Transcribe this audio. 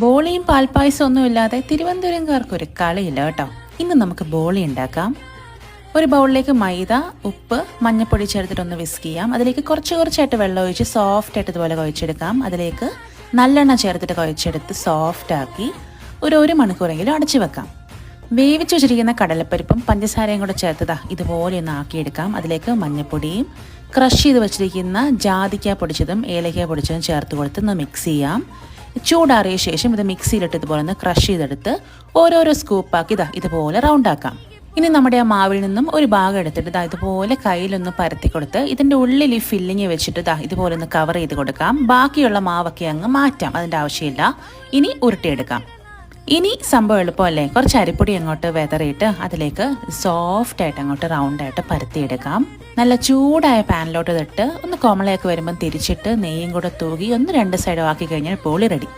ബോളിയും പാൽപ്പായസം ഒന്നും ഇല്ലാതെ തിരുവനന്തപുരംകാർക്ക് ഒരു കളിയില്ല കേട്ടോ. ഇന്ന് നമുക്ക് ബോളി ഉണ്ടാക്കാം. ഒരു ബൗളിലേക്ക് മൈദ ഉപ്പ് മഞ്ഞപ്പൊടി ചേർത്തിട്ടൊന്ന് വിസ്ക് ചെയ്യാം. അതിലേക്ക് കുറച്ച് കുറച്ചായിട്ട് വെള്ളം ഒഴിച്ച് സോഫ്റ്റ് ആയിട്ട് ഇതുപോലെ കുഴച്ചെടുക്കാം. അതിലേക്ക് നല്ലെണ്ണ ചേർത്തിട്ട് കുഴച്ചെടുത്ത് സോഫ്റ്റ് ആക്കി ഒരു ഒരു മണിക്കൂറെങ്കിലും അടച്ചു വെക്കാം. വേവിച്ച് വെച്ചിരിക്കുന്ന കടലപ്പരിപ്പും പഞ്ചസാരയും കൂടെ ചേർത്തതാ ഇതുപോലെ ഒന്ന് ആക്കിയെടുക്കാം. അതിലേക്ക് മഞ്ഞപ്പൊടിയും ക്രഷ് ചെയ്ത് വെച്ചിരിക്കുന്ന ജാതിക്ക പൊടിച്ചതും ഏലക്ക പൊടിച്ചതും ചേർത്ത് കൊടുത്ത് ഒന്ന് മിക്സ് ചെയ്യാം. ചൂടാറിയ ശേഷം ഇത് മിക്സിയിലിട്ട് ഇതുപോലെ ഒന്ന് ക്രഷ് ചെയ്തെടുത്ത് ഓരോരോ സ്കൂപ്പാക്കി ഇതാ ഇതുപോലെ റൗണ്ട് ആക്കാം. ഇനി നമ്മുടെ ആ മാവിൽ നിന്നും ഒരു ഭാഗം എടുത്തിട്ട് ഇതാ ഇതുപോലെ കയ്യിലൊന്ന് പരത്തി കൊടുത്ത് ഇതിന്റെ ഉള്ളിൽ ഈ ഫില്ലിങ് വെച്ചിട്ട് ഇതാ ഇതുപോലെ ഒന്ന് കവർ ചെയ്ത് കൊടുക്കാം. ബാക്കിയുള്ള മാവൊക്കെ അങ്ങ് മാറ്റാം അതിന്റെ ആവശ്യമില്ല. ഇനി ഉരുട്ടിയെടുക്കാം. ഇനി സംഭവം എളുപ്പമല്ലേ? കുറച്ച് അരിപ്പൊടി അങ്ങോട്ട് വെതറിയിട്ട് അതിലേക്ക് സോഫ്റ്റ് ആയിട്ട് അങ്ങോട്ട് റൗണ്ട് ആയിട്ട് പരത്തിയെടുക്കാം. നല്ല ചൂടായ പാനിലോട്ട് തട്ട് ഒന്ന് കോമളയൊക്കെ വരുമ്പം തിരിച്ചിട്ട് നെയ്യും കൂടെ തൂകി ഒന്ന് രണ്ട് സൈഡും ആക്കി കഴിഞ്ഞാൽ പോളി റെഡി